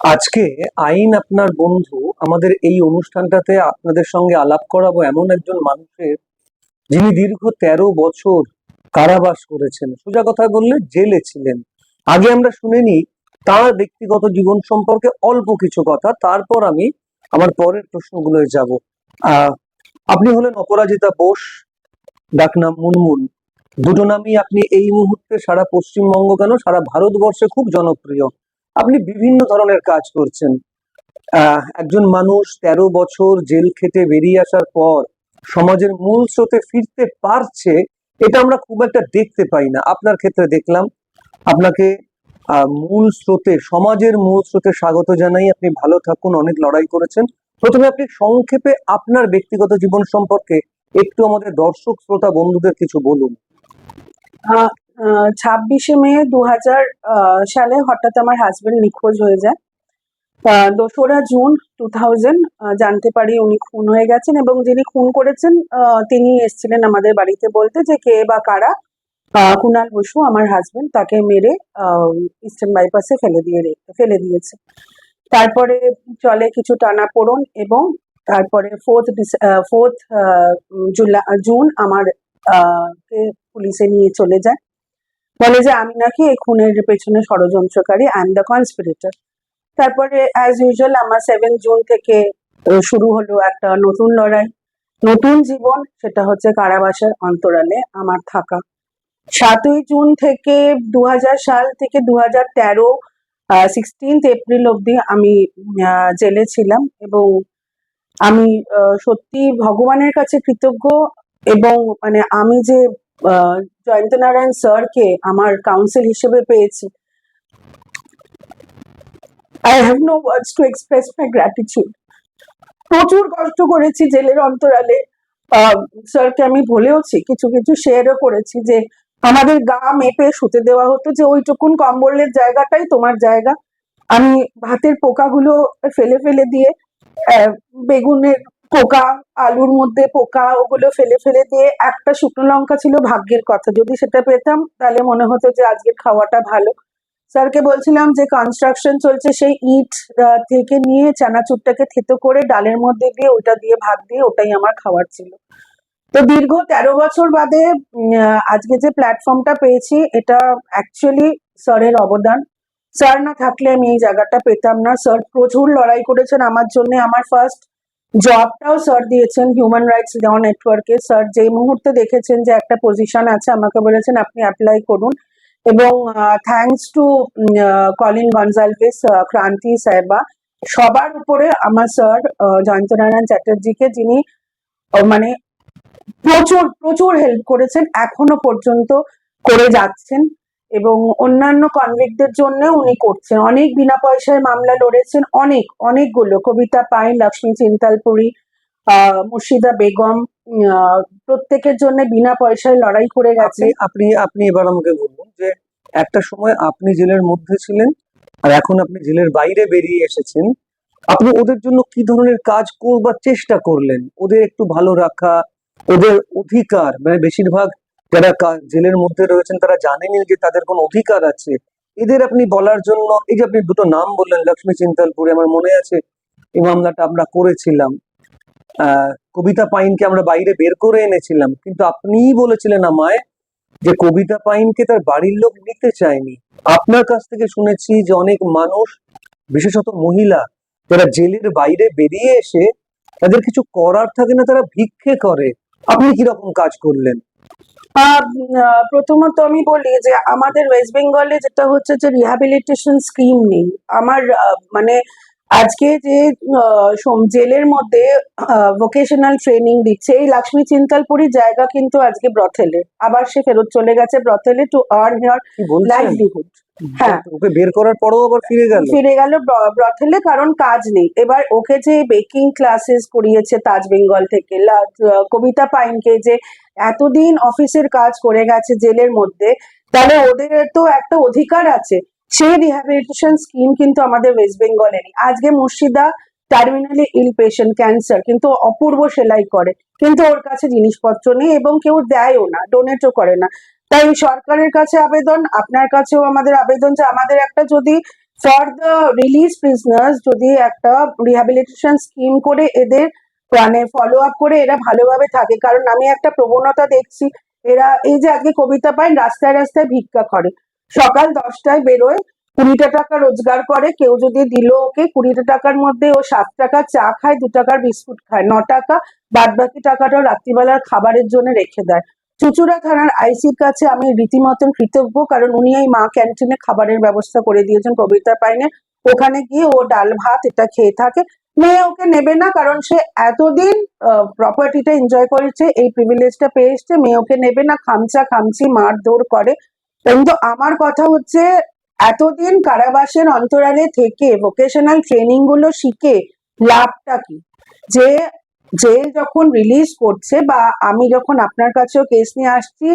আজকে আইন আপনার বন্ধু, আমাদের এই অনুষ্ঠানটাতে আপনাদের সঙ্গে আলাপ করাবো এমন একজন মানুষের যিনি দীর্ঘ তেরো বছর কারাবাস করেছেন। সোজা কথা বললে জেলে ছিলেন। আগে আমরা শুনিনি তার ব্যক্তিগত জীবন সম্পর্কে অল্প কিছু কথা, তারপর আমি আমার পরের প্রশ্নগুলোয় যাব। আপনি হলেন অপরাজিতা বোস ডাকনাম মুনমুন। দুটো নামই আপনি এই মুহূর্তে সারা পশ্চিমবঙ্গ কেন? সারা ভারতবর্ষে খুব জনপ্রিয়। আপনি বিভিন্ন ধরনের কাজ করছেন। একজন মানুষ তেরো বছর জেল খেটে বেরিয়ে আসার পর সমাজের মূল স্রোতে ফিরতে পারছে, এটা আমরা খুব একটা দেখতে পাই না। আপনার ক্ষেত্রে দেখলাম, আপনাকে মূল স্রোতে, সমাজের মূল স্রোতে স্বাগত জানাই। আপনি ভালো থাকুন, অনেক লড়াই করেছেন। প্রথমে আপনি সংক্ষেপে আপনার ব্যক্তিগত জীবন সম্পর্কে একটু আমাদের দর্শক, শ্রোতা, বন্ধুদের কিছু বলুন। ছাব্বিশে মে দু হাজার সালে হঠাৎ আমার হাজবেন্ড নিখোঁজ হয়ে যায়। দোসরা জুন টু থাউজেন্ড জানতে পারি উনি খুন হয়ে গেছেন এবং যিনি খুন করেছেন তিনি এসেছিলেন আমাদের বাড়িতে বলতে যে কে বা কারা কুণাল বসু, আমার হাজবেন্ড তাকে মেরে ইস্টার্ন বাইপাসে ফেলে দিয়ে ফেলে দিয়েছে। তারপরে চলে কিছু টানা টানাপোড়ন এবং তারপরে ফোর্থ ফোর্থ জুলাই জুন আমার কে পুলিশে নিয়ে চলে যায়। বলে যে, আমি নাকি এই খুনের পেছনে ষড়যন্ত্রকারী আই এম দ্য কনস্পিরেটর তারপরে অ্যাজ ইউজুয়াল আমার সেভেন জুন থেকে শুরু হলো একটা নতুন লড়াই। নতুন জীবন, সেটা হচ্ছে কারাবাসের অন্তরালে আমার থাকা। সাতই জুন থেকে দু হাজার সাল থেকে দু হাজার তেরো সিক্সটিন্থ এপ্রিল অবধি আমি জেলে ছিলাম এবং আমি সত্যি ভগবানের কাছে কৃতজ্ঞ এবং মানে আমি যে জয়ন্ত নারায়ণ স্যারকে আমার কাউন্সিল হিসেবে পেয়েছি। I have no words to express my gratitude প্রচুর কষ্ট করেছি জেলের অন্তরালে। স্যারকে আমি বলেওছি, কিছু কিছু শেয়ারও করেছি যে আমাদের গা মেপে শুতে দেওয়া হতো যে ওইটুকুন কম্বলের জায়গাটাই তোমার জায়গা। আমি ভাতের পোকাগুলো ফেলে ফেলে দিয়ে বেগুনের পোকা, আলুর মধ্যে পোকা, ওগুলো ফেলে ফেলে দিয়ে একটা শুকনো লঙ্কা ছিল ভাগ্যের কথা। যদি সেটা পেতাম, তাহলে মনে হতো যে আজকের খাওয়াটা ভালো। স্যারকে বলছিলাম যে কনস্ট্রাকশন চলছে, সেই ইট থেকে নিয়ে চানাচুরটাকে থেতো করে ডালের মধ্যে দিয়ে ওটা দিয়ে ভাত দিয়ে ওটাই আমার খাওয়ার ছিল। তো দীর্ঘ তেরো বছর বাদে আজকে যে প্ল্যাটফর্মটা পেয়েছি, এটা অ্যাকচুয়ালি স্যারের অবদান। স্যার না থাকলে আমি এই জায়গাটা পেতাম না। স্যার প্রচুর লড়াই করেছেন আমার জন্য। আমার ফার্স্ট জবটাও স্যার দিয়েছেন হিউম্যান রাইটস ল নেটওয়ার্কে স্যার যেই মুহূর্তে দেখেছেন যে একটা পজিশন আছে, আমাকে বলেছেন আপনি অ্যাপ্লাই করুন। এবং thanks to Colin Gonsalves Kranti সাহেবা, সবার উপরে আমার স্যার জয়ন্ত নারায়ণ চ্যাটার্জিকে, যিনি মানে প্রচুর প্রচুর হেল্প করেছেন, এখনও পর্যন্ত করে যাচ্ছেন। এবং অন্যান্য কনভিক্টদের জন্য উনি করছেন। অনেক বিনা পয়সায় মামলা লড়েছেন, অনেক, অনেকগুলো। কবিতা পাইন লক্ষ্মী চিন্তালপুরি মুর্শিদা বেগম প্রত্যেকের জন্য বিনা পয়সায় লড়াই করে গেছে। আপনি আপনি এবার আমাকে বলুন যে একটা সময় আপনি জেলের মধ্যে ছিলেন আর এখন আপনি জেলের বাইরে বেরিয়ে এসেছেন। আপনি ওদের জন্য কি ধরনের কাজ করবার চেষ্টা করলেন? ওদের একটু ভালো রাখা, ওদের অধিকার মানে বেশিরভাগ যারা জেলের মধ্যে রয়েছেন তারা জানেনই যে তাদের কোনো অধিকার আছে। এদের আপনি বলার জন্য, এই যে আপনি দুটো নাম বললেন, লক্ষ্মী চিন্তালপুরে আমার মনে আছে, এই মামলাটা আমরা করেছিলাম। কবিতা পাইনকে আমরা বাইরে বের করে এনেছিলাম, কিন্তু আপনিই বলেছিলেন আমায় যে কবিতা পাইনকে তার বাড়ির লোক নিতে চায়নি। আপনার কাছ থেকে শুনেছি যে অনেক মানুষ, বিশেষত মহিলা, যারা জেলের বাইরে বেরিয়ে এসে তাদের কিছু করার থাকে না, তারা ভিক্ষে করে। আপনি কীরকম কাজ করলেন? প্রথমত আমি বলি যে আমাদের ওয়েস্ট বেঙ্গলে যেটা হচ্ছে যে রিহাবিলিটেশন স্কিম নেই। আমার মানে আজকে যে জেলের মধ্যে ভোকেশনাল ট্রেনিং দিচ্ছে এই লক্ষ্মী চিন্তালপুরি জায়গা কিন্তু আজকে ব্রথেলে। আবার সে ফেরত চলে গেছে ব্রথেলে টু আর্ন হিয়ার লাইভলিহুড হ্যাঁ। ওকে বের করার পরেও আবার ফিরে গেল? ফিরে গেল ব্রথেলে কারণ কাজ নেই। এবার ওকে যে বেকিং ক্লাসেস করিয়েছে তাজ বেঙ্গল থেকে কবিতা পাইনকে যে এতদিন অফিসের কাজ করে গেছে জেলের মধ্যে তাহলে ওদের তো একটা অধিকার আছে। সেই রিহ্যাবিলিটেশন স্কিম কিন্তু আমাদের ওয়েস্ট বেঙ্গলে নেই আজকে Murshida terminally ill patient cancer কিন্তু অপূর্ব সেলাই করে। কিন্তু ওর কাছে জিনিসপত্র নেই এবং কেউ দেয়ও না ডোনেটও করে না। তাই সরকারের কাছে আবেদন, আপনার কাছেও আমাদের আবেদন যে আমাদের একটা যদি ফর দ্য রিলিজ প্রিজনার্স যদি একটা রিহ্যাবিলিটেশন স্কিম করে এদের মানে ফলো আপ করে এরা ভালোভাবে থাকে। কারণ আমি একটা প্রবণতা দেখছি, এরা এই যে আজকে কবিতা পায়, রাস্তায় রাস্তায় ভিক্ষা করে। সকাল দশটায় বেরোয়, কুড়িটা টাকা রোজগার করে, কেউ যদি দিল ওকে, কুড়িটা টাকার মধ্যে ও সাত টাকা চা খায়, দু টাকার বিস্কুট খায়, ন টাকা বাদ বাকি টাকাটা রাত্রিবেলার খাবারের জন্য রেখে দেয়। চুচুড়া থানার আইসির কাছে আমি রীতিমতন কৃতজ্ঞ, কারণ উনি এই মা ক্যান্টিনে খাবারের ব্যবস্থা করে দিয়েছেন, কবিতা পাইনে ওখানে গিয়ে ও ডাল ভাত এটা খেয়ে থাকে। মেয়ে ওকে নেবে না, কারণ সে এতদিন প্রপার্টিটা এনজয় করেছে, এই প্রিভিলেজটা পেয়ে এসছে, মেয়ে ওকে নেবে না, খামচা খামচি মারধর করে। কিন্তু আমার কথা হচ্ছে, এতদিন কারাবাসের অন্তরালে থেকে ভোকেশনাল ট্রেনিংগুলো শিখে লাভটা কি? যে জেল যখন রিলিজ করছে বা আমি যখন আপনার কাছেও কেস নিয়ে আসছি,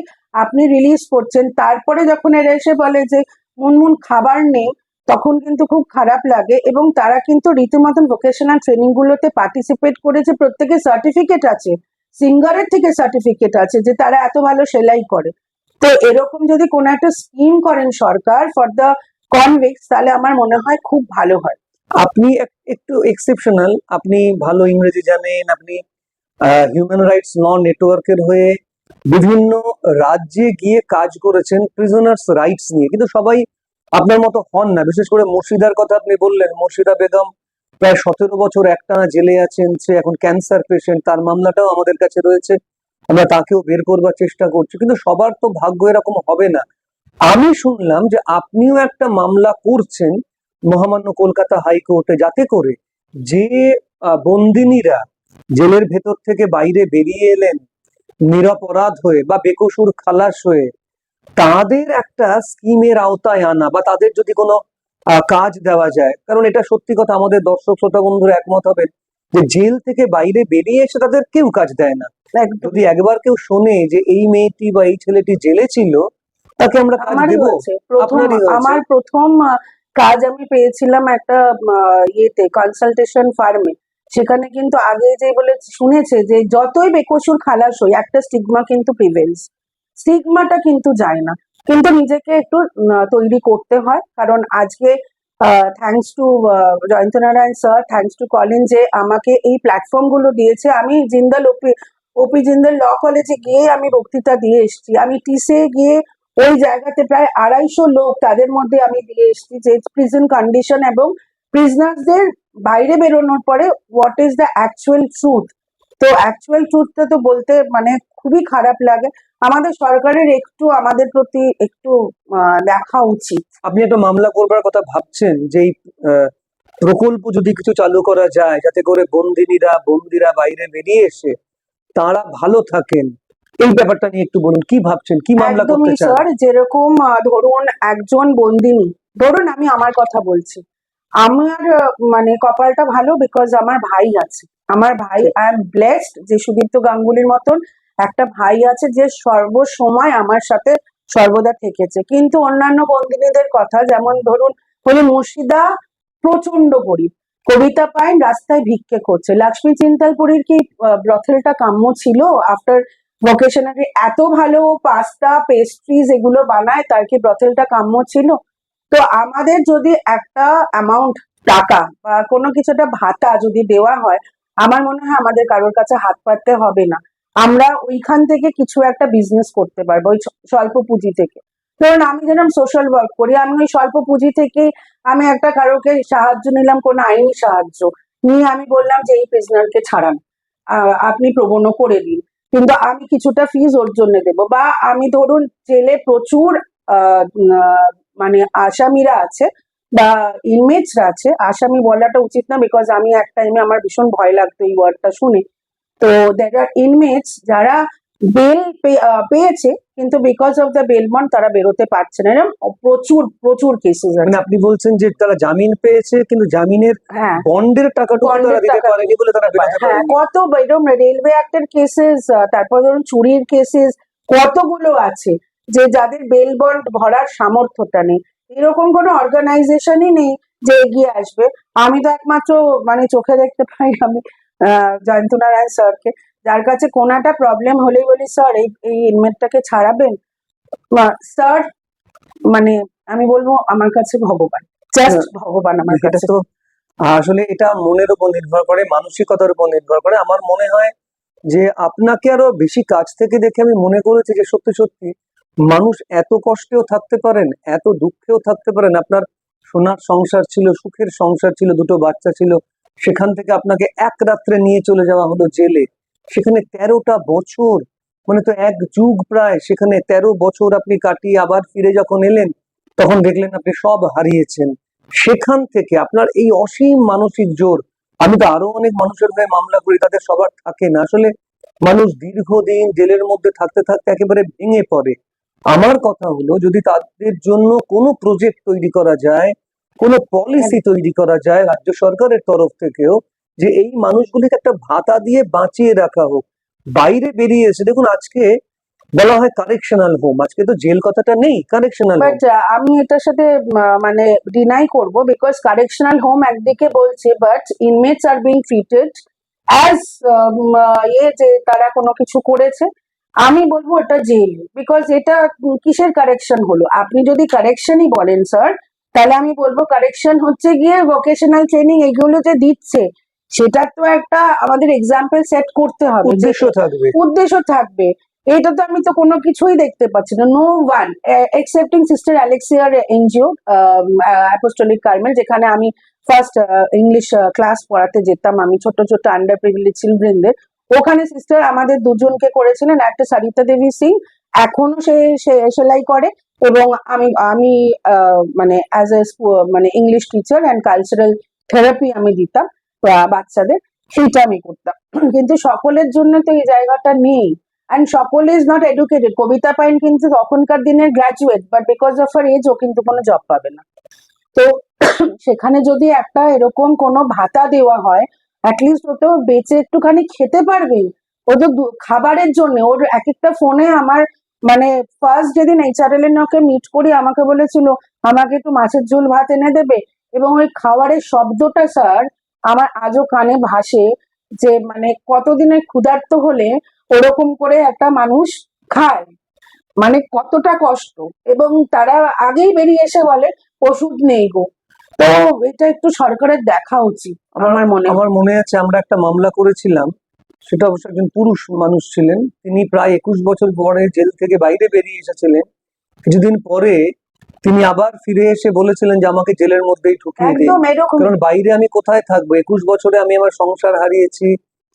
আপনি রিলিজ করছেন, তারপরে যখন এরা এসে বলে যে মুনমুন খাবার নেই তখন কিন্তু খুব খারাপ লাগে এবং তারা কিন্তু রীতিমতন ভোকেশনাল ট্রেনিং গুলোতে পার্টিসিপেট করেছে প্রত্যেকে সার্টিফিকেট আছে সিঙ্গারের থেকে সার্টিফিকেট আছে যে তারা এত ভালো সেলাই করে। তো এরকম যদি কোনো একটা স্কিম করেন সরকার ফর দ্য কনভিক্স তাহলে আমার মনে হয় খুব ভালো হয়। আপনি এক- একটু এক্সেপশনাল আপনি ভালো ইংরেজি জানেন, আপনি হিউম্যান রাইটস ল নেটওয়ার্কের হয়ে বিভিন্ন রাজ্যে গিয়ে কাজ করেছেন প্রিজনার্স রাইটস নিয়ে। কিন্তু সবাই আপনার মতো হন না। বিশেষ করে মুর্শিদার কথা আপনি বললেন, মুর্শিদা বেগম প্রায় সতেরো বছর একটানা জেলে আছেন, সে এখন ক্যান্সার পেশেন্ট তার মামলাটাও আমাদের কাছে রয়েছে। আমরা তাকেও বের করবার চেষ্টা করছি, কিন্তু সবার তো ভাগ্য এরকম হবে না। আমি শুনলাম যে আপনিও একটা মামলা করছেন মহামান্য কলকাতা হাইকোর্টে যাতে করে যে বন্দিনীরা জেলের ভেতর থেকে বাইরে বেরিয়ে এলেন নিরপরাধ হয়ে বা বেকসুর খালাস হয়ে তাদের একটা স্কিমের আওতায় আনা বা তাদের যদি কোনো কাজ দেওয়া যায়। কারণ এটা সত্যি কথা আমাদের দর্শক শ্রোতা বন্ধুরা একমত হবেন যে জেল থেকে বাইরে বেরিয়ে এসে তাদের কেউ কাজ দেয় না। যদি একবার কেউ শোনে যে এই মেয়েটি বা এই ছেলেটি জেলে ছিল তাকে আমরা কাজ দেবো? আমার প্রথম কাজ আমি পেয়েছিলাম একটা ইয়েতে কনসালটেশন ফার্মে সেখানে কিন্তু আগে যে বলে শুনেছে যে যতই বেকসুর খালাস হই, একটা স্টিগমা কিন্তু প্রিভেলস স্টিগমাটা কিন্তু যায় না। কিন্তু নিজেকে একটু তৈরি করতে হয়। কারণ আজকে thanks to Jayanta Narayan sir thanks to Colin যে আমাকে এই প্ল্যাটফর্মগুলো দিয়েছে। আমি জিন্দাল ওপি ওপি জিন্দাল ল কলেজে গিয়ে আমি বক্তৃতা দিয়ে এসেছি। আমি টিসে গিয়ে ওই জায়গাতে প্রায় আড়াইশো লোক তাদের মধ্যে আমি দিয়ে এসেছি যে প্রিজন কন্ডিশন এবং প্রিজনার্সদের বাইরে বেরোনোর পরে what is the actual truth তো অ্যাকচুয়াল ট্রুথটা তো বলতে মানে খুবই খারাপ লাগে। আমাদের সরকারের একটু আমাদের প্রতি একটু দেখা উচিত। আপনি একটা মামলা করবার কথা ভাবছেন যে প্রকল্প যদি কিছু চালু করা যায়, যাতে করে বন্দিনীরা, বন্দিরা বাইরে বেরিয়ে এসে তারা ভালো থাকেন। এই ব্যাপারটা নিয়ে একটু বলুন কি ভাবছেন? কি মামলা করতে চান? স্যার যেরকম ধরুন একজন বন্দিনী ধরুন আমি আমার কথা বলছি। আমার মানে কপালটা ভালো বিকজ আমার ভাই আছে। আমার ভাই আই এম ব্লেসড যে সুদীপ্ত গাঙ্গুলির মতন একটা ভাই আছে যে সর্বসময় আমার সাথে সর্বদা থেকেছে। কিন্তু অন্যান্য বন্দিনীদের কথা যেমন ধরুন হলে মুর্শিদা প্রচণ্ড গরিব। কবিতা পাইন রাস্তায় ভিক্ষে করছে। লক্ষ্মী চিন্তালপুরীর কি ব্রথেলটা কাম্য ছিল? আফটার ভোকেশনারি এত ভালো পাস্তা পেস্ট্রিজ এগুলো বানায়, তার কি ব্রথেলটা কাম্য ছিল? তো আমাদের যদি একটা অ্যামাউন্ট টাকা বা কোনো কিছুটা ভাতা যদি দেওয়া হয়, আমার মনে হয় আমাদের কারোর কাছে হাত পাততে হবে না। আমরা ওইখান থেকে কিছু একটা বিজনেস করতে পারব, ওই স্বল্প পুঁজি থেকে। ধরুন আমি যেরকম সোশ্যাল ওয়ার্ক করি, আমি ওই স্বল্প পুঁজি থেকে আমি একটা কারোকে সাহায্য নিলাম, কোনো আইনি সাহায্য। নিয়ে আমি বললাম যে এই প্রিজনারকে ছাড়ান। আপনি প্রবণ করে দিন। কিন্তু আমি কিছুটা ফিজ ওর জন্য দেবো। বা আমি ধরুন জেলে প্রচুর মানে আসামিরা আছে বা ইনমেটসরা আছে। আসামি বলাটা উচিত না বিকজ আমি এক টাইমে আমার ভীষণ ভয় লাগতো এই ওয়ার্ডটা শুনে। তো দ্যাট আর ইনমেটস যারা বেল পেয়েছে কিন্তু because of the bail bond তারা বেরোতে পারছে না। এরকম প্রচুর প্রচুর কেসেস মানে আপনি বলছেন যে তারা জামিন পেয়েছে কিন্তু জামিনের হ্যাঁ। বন্ডের টাকাটুকু তারা দিতে পারেনি বলে তারা হ্যাঁ কত এরকম রেলওয়ে অ্যাক্টের কেসেস তারপর ধরুন চুরির কেসেস কতগুলো আছে যে যাদের বেল বন্ড ভরার সামর্থ্যটা নেই। এরকম কোনো অর্গানাইজেশনই নেই যে এগিয়ে আসবে। আমি তো একমাত্র মানে চোখে দেখতে পাই আমি আহ, জয়ন্ত নারায়ণ স্যারকে যার কাছে কোনো একটা প্রবলেম হলেই বলি স্যার এই এই ইনমেটটাকে ছাড়াবেন? স্যার মানে আমি বলব আমার কাছে ভগবান জাস্ট ভগবান আমার কাছে। তো আসলে এটা মনের উপর নির্ভর করে মানসিকতার উপর নির্ভর করে। আমার মনে হয় যে আপনাকে আরও বেশি কাছ থেকে দেখে আমি মনে করেছি যে সত্যি সত্যি মানুষ এত কষ্টেও থাকতে পারেন এত দুঃখেও থাকতে পারেন। আপনার সোনার সংসার ছিল সুখের সংসার ছিল দুটো বাচ্চা ছিল সেখান থেকে আপনাকে এক রাত্রে নিয়ে চলে যাওয়া হলো জেলে। সেখানে তেরোটা বছর মানে তো এক যুগ প্রায়, সেখানে তেরো বছর আপনি কাটিয়ে আবার ফিরে যখন এলেন, তখন দেখলেন আপনি সব হারিয়েছেন। সেখান থেকে আপনার এই অসীম মানসিক জোর, আমি তো আরও অনেক মানুষের হয়ে মামলা করি, তাদের সবার থাকে না। আসলে মানুষ দীর্ঘদিন জেলের মধ্যে থাকতে থাকতে একেবারে ভেঙে পড়ে। আমার কথা হলো, যদি তাদের জন্য কোনো প্রজেক্ট তৈরি করা যায়, কোনো পলিসি তৈরি করা যায় রাজ্য সরকারের তরফ থেকেও যে এই মানুষগুলিকে একটা ভাতা দিয়ে বাঁচিয়ে রাখা হোক বাইরে বেরিয়ে এসে দেখুন আজকে বলা হয় কারেকশনাল হোম আজকে তো জেল কথাটা নেই কারেকশনাল বাট আমি এটার সাথে মানে ডিনাই করব বিকজ কারেকশনাল হোম একদিকে বলছে but inmates are being treated as ইয়ে যে তারা কোনো কিছু করেছে আমি বলব এটা জেল বিকজ এটা কিসের কারেকশন হলো? আপনি যদি কারেকশনই বলেন স্যার তাহলে আমি বলব কারেকশন হচ্ছে গিয়ে ভোকেশনাল ট্রেনিং এগুলো যে দিচ্ছে সেটার তো একটা আমাদের এক্সাম্পল সেট করতে হবে উদ্দেশ্য থাকবে। উদ্দেশ্য থাকবে। এটা তো আমি তো কোনো কিছুই দেখতে পাচ্ছি না। নো ওয়ান এক্সেপ্টিং সিস্টার অ্যালেক্সিয়ার এনজিও অ্যাপোস্টলিক কার্মেল যেখানে আমি ফার্স্ট ইংলিশ ক্লাস পড়াতে যেতাম। আমি ছোট ছোট আন্ডার প্রিভিলেজ চিলড্রেনদের ওখানে সিস্টার আমাদের দুজনকে করেছিলেন। একটা সারিতা দেবী সিং এখনও সে সে- সেলাই করে এবং আমি আমি আহ, মানে অ্যাজ এ মানে English teacher and cultural therapy আমি দিতাম। বাচ্চাদের, সেইটা আমি করতাম। কিন্তু সকলের জন্য তো এই জায়গাটা নেই। অ্যান্ড সকল is not educated Kabita Pain কিন্তু তখনকার দিনের graduate but because of R age ও কিন্তু কোনো জব পাবে না। তো সেখানে যদি একটা এরকম কোনো ভাতা দেওয়া হয় অ্যাটলিস্ট ও তো বেঁচে একটুখানি খেতে পারবে ও তো খাবারের জন্য, ওর এক একটা ফোনে আমার মানে ফার্স্ট যেদিন এইচআরএল এর ওকে মিট করি, আমাকে বলেছিল, আমাকে একটু মাছের ঝোল ভাত এনে দেবে। এবং ওই খাবারের শব্দটা স্যার আমার আজও কানে ভাসে যে মানে কতদিনের ক্ষুধার্ত হলে ওরকম করে একটা মানুষ খায়। মানে কতটা কষ্ট। এবং তারা আগেই বেরিয়ে এসে বলে ওষুধ নেই গো। তো এটা একটু সরকারের দেখা উচিত আমার মনে আমার মনে আছে আমরা একটা মামলা করেছিলাম। সেটা অবশ্য একজন পুরুষ মানুষ ছিলেন। তিনি প্রায় একুশ বছর পরে জেল থেকে বাইরে বেরিয়ে এসেছিলেন। কিছুদিন পরে তিনি আবার ফিরে এসে বলেছিলেন যে আমাকে জেলের মধ্যেই ঢুকিয়ে দিন। কারণ বাইরে আমি কোথায় থাকব? একুশ বছরে আমি আমার সংসার হারিয়েছি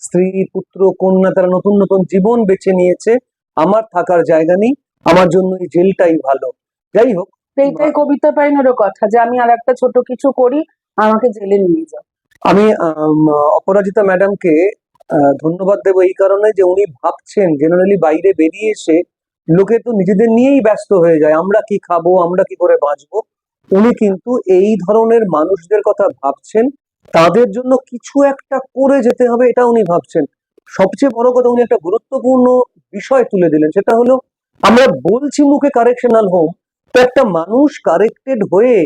স্ত্রী পুত্র কন্যা তারা নতুন নতুন জীবন বেছে নিয়েছে। আমার থাকার জায়গা নেই আমার জন্য এই জেলটাই ভালো। যাই হোক এইটাই কবিতা পাইনেরও কথা যে আমি আর একটা ছোট কিছু করি আমাকে জেলে নিয়ে যাও। আমি অপরাজিতা ম্যাডামকে ধন্যবাদ দেবো এই কারণে যে উনি ভাবছেন জেনারেলি বাইরে বেরিয়ে এসে লোকে তো নিজেদের নিয়েই ব্যস্ত হয়ে যায়। আমরা কি খাব, আমরা কি করে বাঁচবো? উনি কিন্তু এই ধরনের মানুষদের কথা ভাবছেন। তাদের জন্য কিছু একটা করে যেতে হবে, এটা উনি ভাবছেন। সবচেয়ে বড় কথা, উনি একটা গুরুত্বপূর্ণ বিষয় তুলে দিলেন। সেটা হলো, আমরা বলছি মুখে কারেকশনাল হোম তো একটা মানুষ কারেক্টেড হয়ে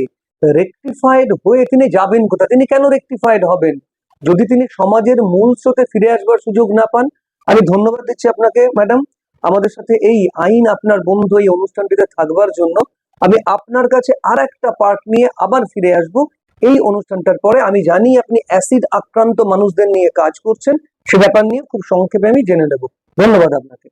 রেকটিফাইড হয়ে তিনি যাবেন কোথায়? তিনি কেন রেকটিফাইড হবেন? যদি তিনি সমাজের মূল স্রোতে ফিরে আসবার সুযোগ না পান, আমি ধন্যবাদ দিচ্ছি আপনাকে ম্যাডাম আমাদের সাথে এই আইন আপনার বন্ধু এই অনুষ্ঠানটিতে থাকবার জন্য আমি আপনার কাছে আর একটা পার্ট নিয়ে আবার ফিরে আসব। এই অনুষ্ঠানটার পরে আমি জানি আপনি অ্যাসিড আক্রান্ত মানুষদের নিয়ে কাজ করছেন। সে ব্যাপার নিয়ে খুব সংক্ষেপে আমি জেনে নেব। ধন্যবাদ আপনাকে।